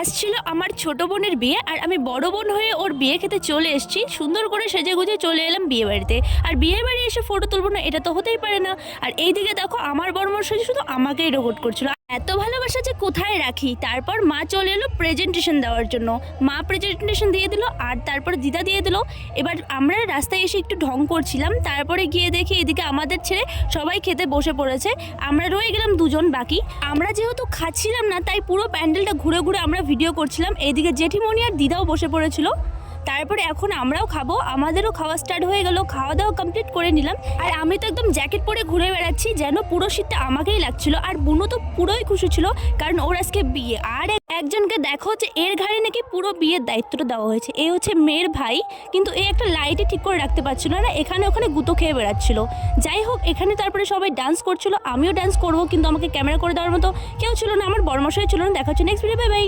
আজ ছিল আমার ছোট বোনের বিয়ে আর আমি বড় বোন হয়ে ওর বিয়ে খেতে চলে এসেছি। সুন্দর করে সেজে গুজে চলে এলাম বিয়ে বাড়িতে। আর বিয়ে বাড়ি এসে ফটো তুলবো না, এটা তো হতেই পারে না। আর এই দিকে দেখো, আমার বর্মশাই শুধু আমাকেই রোবট করছিল। এত ভালোবাসা যে কোথায় রাখি? তারপর মা চলে এলো প্রেজেন্টেশন দেওয়ার জন্য। মা প্রেজেন্টেশন দিয়ে দিল, আর তারপর দিদা দিয়ে দিল। এবার আমরা রাস্তায় এসে একটু ঢং করছিলাম, তারপরে গিয়ে দেখি এদিকে আমাদের ছেলে সবাই খেতে বসে পড়েছে। আমরা রয়ে গেলাম দুজন বাকি। আমরা যেহেতু খাচ্ছিলাম না, তাই পুরো প্যান্ডেলটা ঘুরে ঘুরে আমরা ভিডিও করছিলাম। এইদিকে জেঠিমণি আর দিদাও বসে পড়েছিল। তারপরে এখন আমরাও খাব, আমাদেরও খাওয়া স্টার্ট হয়ে গেল খাওয়া দাওয়া কমপ্লিট করে নিলাম। আর আমি তো একদম জ্যাকেট পরে ঘুরে বেড়াচ্ছি, যেন পুরো শীতটা আমাকেই লাগছিল। আর বুনো তো পুরোই খুশি ছিল, কারণ ওর আজকে বিয়ে। আর একজনকে দেখো যে এর ঘাড়ে নাকি পুরো বিয়ের দায়িত্বটা দেওয়া হয়েছে। এ হচ্ছে মেয়ের ভাই, কিন্তু এ একটা লাইটে ঠিক করে রাখতে পারছিল না, এখানে ওখানে গুঁতো খেয়ে বেড়াচ্ছিল। যাই হোক, এখানে তারপরে সবাই ডান্স করছিল, আমিও ডান্স করব, কিন্তু আমাকে ক্যামেরা করে দেওয়ার মতো কেউ ছিল না, আমার বর্মশাই ছিল না, দেখা হচ্ছে নেক্সট ভিডিও বাই বাই